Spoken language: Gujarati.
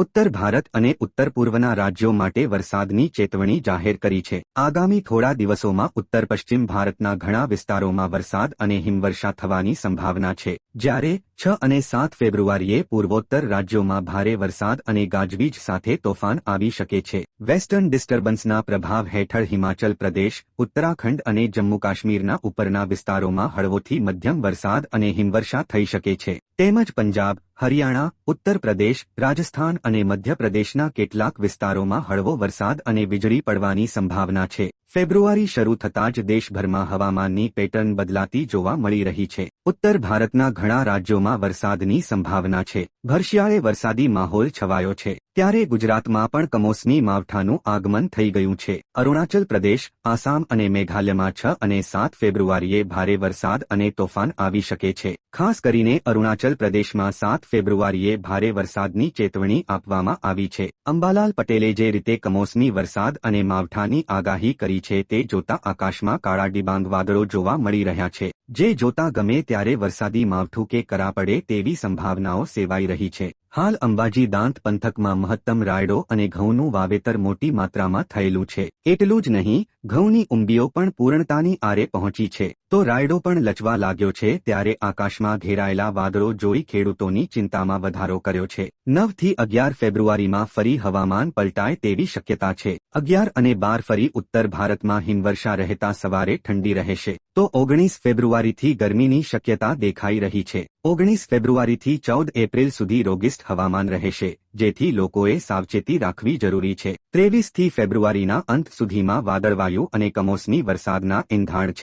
ઉત્તર ભારત અને ઉત્તર પૂર્વના રાજ્યો માટે વરસાદની ચેતવણી જાહેર કરી છે. આગામી થોડા દિવસોમાં ઉત્તર પશ્ચિમ ભારતના ઘણા વિસ્તારોમાં વરસાદ અને હિમવર્ષા થવાની સંભાવના છે. જ્યારે છ અને સાત ફેબ્રુઆરીએ પૂર્વોત્તર રાજ્યોમાં ભારે વરસાદ અને ગાજવીજ સાથે તોફાન આવી શકે છે. વેસ્ટર્ન ડિસ્ટર્બન્સના પ્રભાવ હેઠળ હિમાચલ પ્રદેશ, ઉત્તરાખંડ અને જમ્મુ કાશ્મીરના ઉપરના વિસ્તારોમાં હળવોથી મધ્યમ વરસાદ અને હિમવર્ષા થઈ શકે છે. તેમજ પંજાબ હરિયાણા, ઉત્તર પ્રદેશ, રાજસ્થાન અને મધ્યપ્રદેશના કેટલાક વિસ્તારોમાં હળવો વરસાદ અને વીજળી પડવાની સંભાવના છે. ફેબ્રુઆરી શરૂ થતાં જ દેશભરમાં હવામાનની પેટર્ન બદલાતી જોવા મળી રહી છે. ઉત્તર ભારતના ઘણા રાજ્યોમાં વરસાદની સંભાવના છે. ભરશિયાળે વરસાદી માહોલ છવાયો છે. ત્યારે ગુજરાતમાં પણ કમોસમી માવઠાનું આગમન થઈ ગયું છે. અરુણાચલ પ્રદેશ, આસામ અને મેઘાલયમાં છ અને સાત ફેબ્રુઆરીએ ભારે વરસાદ અને તોફાન આવી શકે છે. ખાસ કરીને અરુણાચલ પ્રદેશમાં સાત ફેબ્રુઆરીએ ભારે વરસાદની ચેતવણી આપવામાં આવી છે. અંબાલાલ પટેલે જે રીતે કમોસમી વરસાદ અને માવઠાની આગાહી કરી છે તે જોતા આકાશમાં કાળા ડિબાંગ વાદળો જોવા મળી રહ્યા છે. જે જોતા ગમે ત્યારે વરસાદી માવઠું કે કરા પડે તેવી સંભાવનાઓ સેવાઈ રહી છે. હાલ અંબાજી દાંત પંથકમાં મહત્તમ રાયડો અને ઘઉંનું વાવેતર મોટી માત્રામાં થયેલું છે. એટલું જ નહીં, ઘઉંની ઉંબીઓ પણ પૂર્ણતાની આરે પહોંચી છે. તો રાયડો પણ લચવા લાગ્યો છે ત્યારે આકાશમાં ઘેરાયેલા વાદળો જોઈ ખેડૂતોની ચિંતામાં વધારો કર્યો છે. નવથી અગિયાર ફેબ્રુઆરીમાં ફરી હવામાન પલટાય તેવી શક્યતા છે. અગિયાર અને બાર ફરી ઉત્તર ભારતમાં હિમવર્ષા રહેતા સવારે ઠંડી રહેશે. તો ઓગણીસ ફેબ્રુઆરીથી ગરમીની શક્યતા દેખાઈ રહી છે. ઓગણીસ ફેબ્રુઆરીથી ચૌદ એપ્રિલ સુધી રોગિસ્ટ હવામાન રહેશે, જેથી લોકોએ સાવચેતી રાખવી જરૂરી છે. ત્રેવીસથી ફેબ્રુઆરીના અંત સુધીમાં વાદળવાયુ અને કમોસમી વરસાદના એંધાણ છે.